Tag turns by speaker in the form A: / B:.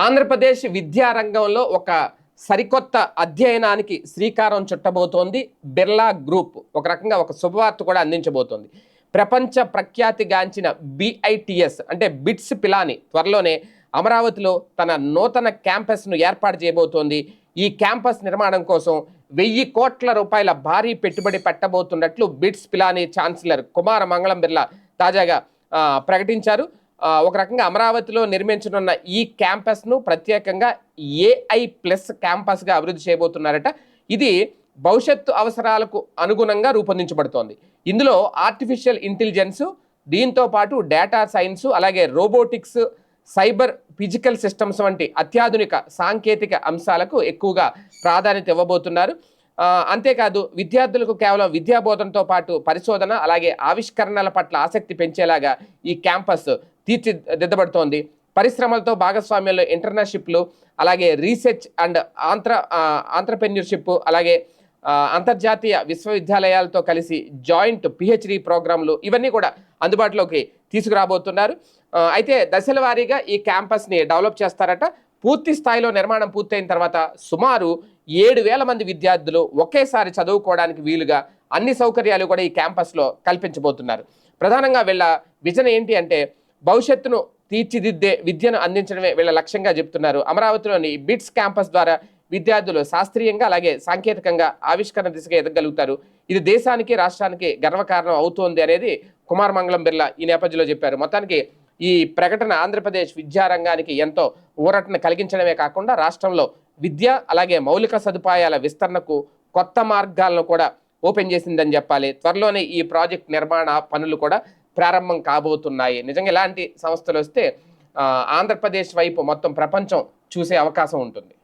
A: ఆంధ్రప్రదేశ్ విద్యారంగంలో ఒక సరికొత్త అధ్యయనానికి శ్రీకారం చుట్టబోతోంది బిర్లా గ్రూప్. ఒక రకంగా ఒక శుభవార్త కూడా అందించబోతోంది. ప్రపంచ ప్రఖ్యాతిగాంచిన బిఐటిఎస్ అంటే బిట్స్ పిలాని త్వరలోనే అమరావతిలో తన నూతన క్యాంపస్ను ఏర్పాటు చేయబోతోంది. ఈ క్యాంపస్ నిర్మాణం కోసం వెయ్యి కోట్ల రూపాయల భారీ పెట్టుబడి పెట్టబోతున్నట్లు బిట్స్ పిలాని ఛాన్సలర్ కుమార మంగళం బిర్లా తాజాగా ప్రకటించారు. ఒక రకంగా అమరావతిలో నిర్మించనున్న ఈ క్యాంపస్ను ప్రత్యేకంగా ఏఐ ప్లస్ క్యాంపస్గా అభివృద్ధి చేయబోతున్నారట. ఇది భవిష్యత్తు అవసరాలకు అనుగుణంగా రూపొందించబడుతోంది. ఇందులో ఆర్టిఫిషియల్ ఇంటెలిజెన్సు దీంతో పాటు డేటా సైన్స్ అలాగే రోబోటిక్స్ సైబర్ ఫిజికల్ సిస్టమ్స్ వంటి అత్యాధునిక సాంకేతిక అంశాలకు ఎక్కువగా ప్రాధాన్యత ఇవ్వబోతున్నారు. అంతేకాదు విద్యార్థులకు కేవలం విద్యాబోధనతో పాటు పరిశోధన అలాగే ఆవిష్కరణల పట్ల ఆసక్తి పెంచేలాగా ఈ క్యాంపస్ తీర్చిదిద్దబడుతోంది. పరిశ్రమలతో భాగస్వామ్యంలో ఇంటర్నర్షిప్లు అలాగే రీసెర్చ్ అండ్ ఆంధ్ర ఆంటర్ప్రెన్యూర్షిప్ అలాగే అంతర్జాతీయ విశ్వవిద్యాలయాలతో కలిసి జాయింట్ పిహెచ్డి ప్రోగ్రాంలు ఇవన్నీ కూడా అందుబాటులోకి తీసుకురాబోతున్నారు. అయితే దశల వారీగా ఈ క్యాంపస్ని డెవలప్ చేస్తారట. పూర్తి స్థాయిలో నిర్మాణం పూర్తయిన తర్వాత సుమారు ఏడు వేల మంది విద్యార్థులు ఒకేసారి చదువుకోవడానికి వీలుగా అన్ని సౌకర్యాలు కూడా ఈ క్యాంపస్లో కల్పించబోతున్నారు. ప్రధానంగా వీళ్ళ విజన్ ఏంటి అంటే భవిష్యత్తును తీర్చిదిద్దే విద్యను అందించడమే వీళ్ళ లక్ష్యంగా చెప్తున్నారు. అమరావతిలోని బిట్స్ క్యాంపస్ ద్వారా విద్యార్థులు శాస్త్రీయంగా అలాగే సాంకేతికంగా ఆవిష్కరణ దిశగా ఎదగలుగుతారు. ఇది దేశానికి రాష్ట్రానికి గర్వకారణం అవుతోంది అనేది కుమార్ మంగళం బిర్లా ఈ నేపథ్యంలో చెప్పారు. మొత్తానికి ఈ ప్రకటన ఆంధ్రప్రదేశ్ విద్యారంగానికి ఎంతో ఊరటను కలిగించడమే కాకుండా రాష్ట్రంలో విద్య అలాగే మౌలిక సదుపాయాల విస్తరణకు కొత్త మార్గాలను కూడా ఓపెన్ చేసిందని చెప్పాలి. త్వరలోనే ఈ ప్రాజెక్ట్ నిర్మాణ పనులు కూడా ప్రారంభం కాబోతున్నాయి. నిజంగా ఇలాంటి సంస్థలు వస్తే ఆంధ్రప్రదేశ్ వైపు మొత్తం ప్రపంచం చూసే అవకాశం ఉంటుంది.